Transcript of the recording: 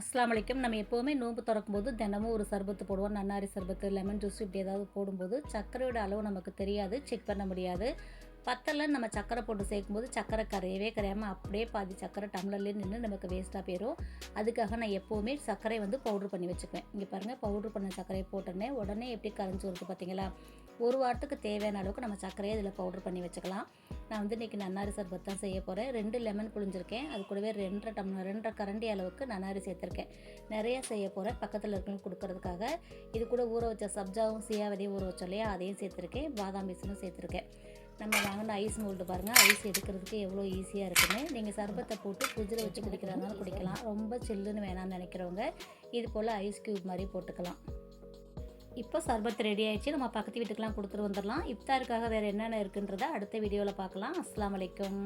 அஸ்லாம் வலைக்கம் நம்ம எப்போவுமே நோன்பு திறக்கும்போது தினமும் ஒரு சர்பத்து போடுவோம். நன்னாரி சர்பத்து லெமன் ஜூஸ் இப்படி ஏதாவது போடும்போது சர்க்கரையோட அளவு நமக்கு தெரியாது. செக் பண்ண முடியாது. பத்தல நம்ம சக்கரை போட்டு சேர்க்கும்போது சக்கரை கரையவே கரையாமல் அப்படியே பாதி சக்கரை டம்ளர்லேயே நின்று நமக்கு வேஸ்ட்டாக போயிடும் அதுக்காக நான் எப்போவுமே சர்க்கரை வந்து பவுட்ரு பண்ணி வச்சுக்குவேன். இங்கே பாருங்கள் பவுட்ரு பண்ண சர்க்கரையை போட்டோன்னே உடனே எப்படி கரைஞ்சி வருது பார்த்தீங்களா? ஒரு வாரத்துக்கு தேவையான அளவுக்கு நம்ம சர்க்கரையை இதில் பவுட்ரு பண்ணி வச்சுக்கலாம். நான் வந்து இன்றைக்கி நன்னாரி சர்பத் தான் செய்ய போகிறேன் ரெண்டு லெமன் புழிஞ்சிருக்கேன். அது கூடவே ரெண்டரை டம்ளர் ரெண்டரை கரண்டி அளவுக்கு நன்னாரி சேர்த்துருக்கேன். நிறைய செய்ய போகிறேன் பக்கத்தில் இருக்கவங்களுக்கு கொடுக்கறதுக்காக. இது கூட ஊற வச்ச சப்ஜாவும் சியாவதையும் ஊற வச்சோம் இல்லையா? அதையும் சேர்த்துருக்கேன். பாதாம் பீசனும் சேர்த்துருக்கேன். நம்ம வாங்கின ஐஸ் மோல்டு பாருங்கள் ஐஸ் எடுக்கிறதுக்கு எவ்வளோ ஈஸியாக இருக்குன்னு. நீங்கள் சர்பத்தை போட்டு ஃப்ரிட்ஜில் வச்சு குடிக்கிறதுனால குடிக்கலாம். ரொம்ப சில்லுன்னு வேணாம்னு நினைக்கிறவங்க இது போல் ஐஸ் க்யூப் மாதிரி போட்டுக்கலாம். இப்போ சர்பத் ரெடி ஆயிடுச்சு. நம்ம பக்கத்து வீட்டுக்கெலாம் கொடுத்துட்டு வந்துடலாம். இஃப்தாருக்காக வேறு என்னென்ன இருக்குன்றதை அடுத்த வீடியோவில் பார்க்கலாம். அஸ்லாம் வலைக்கம்